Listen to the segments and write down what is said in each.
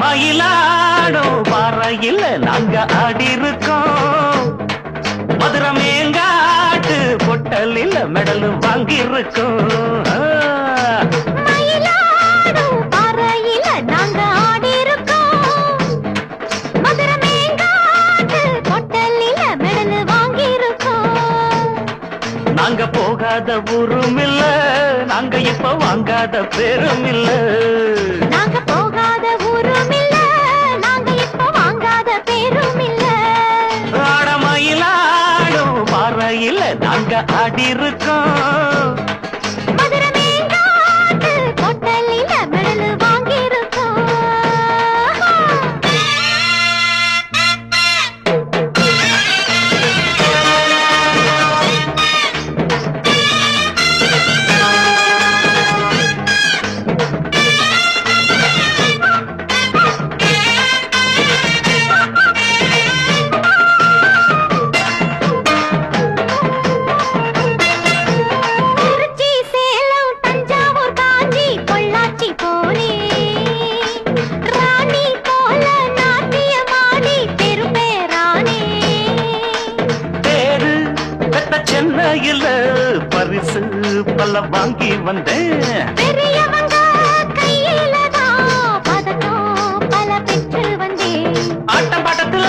மயிலாடோ பாறையில் நாங்க ஆடிருக்கோம் மதுரை மேங்காட்டு பொட்டலில் மெடலும் வாங்கியிருக்கோம். நாங்க போகாத ஊரும் இல்ல நாங்க இப்ப வாங்காத பேரும் நாங்க அடி இருக்கோம். தலையில பரிசு பல வாங்கி வந்தேன். ஆட்டம் பாட்டத்துல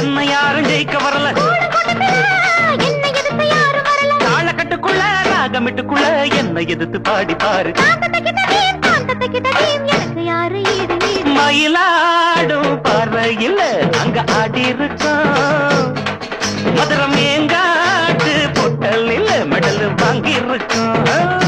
என்ன யாரும் ஜெயிக்க வரல. காலகட்டுக்குள்ள ராகமிட்டுக்குள்ள என்ன எதிர்த்து பாடி பாரு. மயிலாடும் பறையில் அங்க ஆடி இருக்கோம். மதுரம் எங்க வாங்கியிருக்கோம்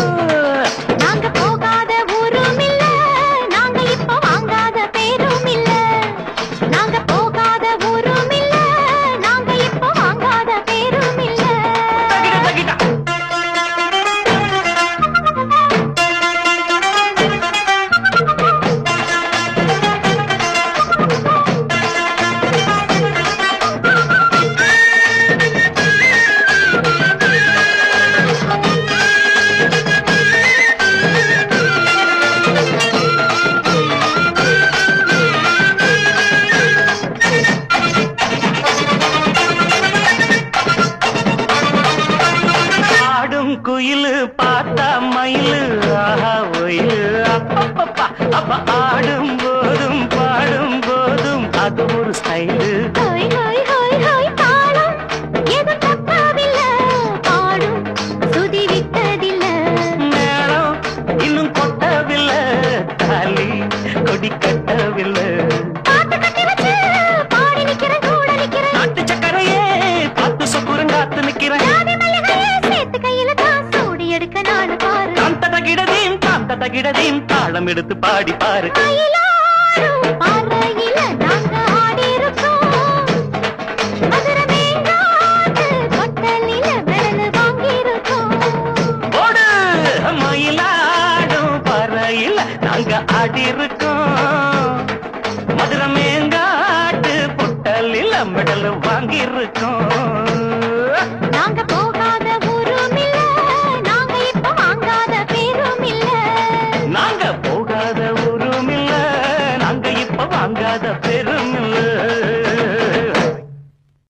குயிலு பார்த்தா மயிலு ஆஹா ஒயிலு. அப்ப ஆடும் போதும் பாடும் போதும் அது ஒரு ஸ்டைலு சகிடதையும் தாளம் எடுத்து பாடி பாரு மயிலாடும் பறையில் நாங்க ஆடி இருக்கோம் மதுரமேங்காட்டு பொட்டலில் மெடல் வாங்கியிருக்கோம்.